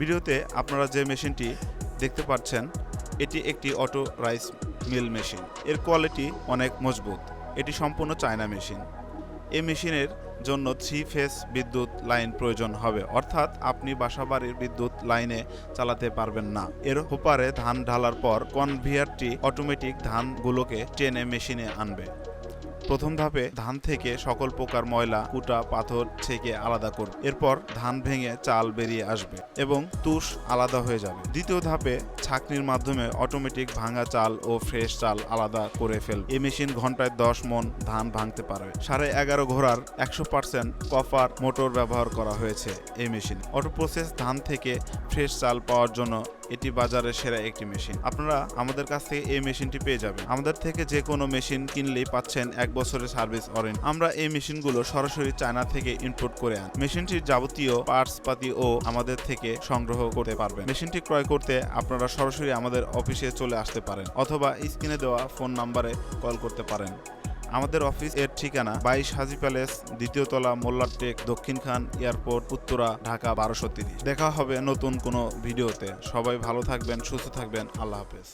ভিডিওতে আপনারা যে মেশিনটি দেখতে পাচ্ছেন, এটি একটি অটো রাইস মিল মেশিন। এর কোয়ালিটি অনেক মজবুত। এটি সম্পূর্ণ চায়না মেশিন। এই মেশিনের জন্য থ্রি ফেস বিদ্যুৎ লাইন প্রয়োজন হবে। অর্থাৎ আপনি বাসাবাড়ির বিদ্যুৎ লাইনে চালাতে পারবেন না। এর হোপারে ধান ঢালার পর কনভিয়ারটি অটোমেটিক ধানগুলোকে টেনে মেশিনে আনবে। প্রথম ধাপে ধান থেকে সকল প্রকার ময়লা, কুটা, পাথর থেকে আলাদা করবে। এরপর ধান ভেঙে চাল বেরিয়ে আসবে এবং তুষ আলাদা হয়ে যাবে। দ্বিতীয় ধাপে ছাকনির মাধ্যমে অটোমেটিক ভাঙা চাল ও ফ্রেশ চাল আলাদা করে ফেলবে। এই মেশিন ঘন্টায় দশ মন ধান ভাঙতে পারবে। সাড়ে এগারো ঘোড়ার একশো পার্সেন্ট কপার মোটর ব্যবহার করা হয়েছে এই মেশিন অটো প্রসেস ধান থেকে ফ্রেশ চাল পাওয়ার জন্য এটি বাজারে সেরা একটি মেশিন। আপনারা আমাদের কাছ থেকে এই মেশিনটি পেয়ে যাবেন। আমাদের থেকে যে কোনো মেশিন কিনলেই পাচ্ছেন এক বছরের সার্ভিস ওয়ারেন্টি। আমরা এই মেশিনগুলো সরাসরি চায়না থেকে ইম্পোর্ট করে আনি। মেশিনটির যাবতীয় পার্টস, পাতি ও আমাদের থেকে সংগ্রহ করতে পারবেন। মেশিনটি ক্রয় করতে আপনারা সরাসরি আমাদের অফিসে চলে আসতে পারেন অথবা স্ক্রিনে দেওয়া ফোন নাম্বারে কল করতে পারেন। আমাদের অফিস এর ঠিকানা বাইশ হাজি প্যালেস, দ্বিতীয় তলা মোল্লার টেক, দক্ষিণ খান এয়ারপোর্ট, উত্তরা, ঢাকা বারোশো তিরিশ। দেখা হবে নতুন কোনো ভিডিওতে। সবাই ভালো থাকবেন, সুস্থ থাকবেন। আল্লাহ হাফেজ।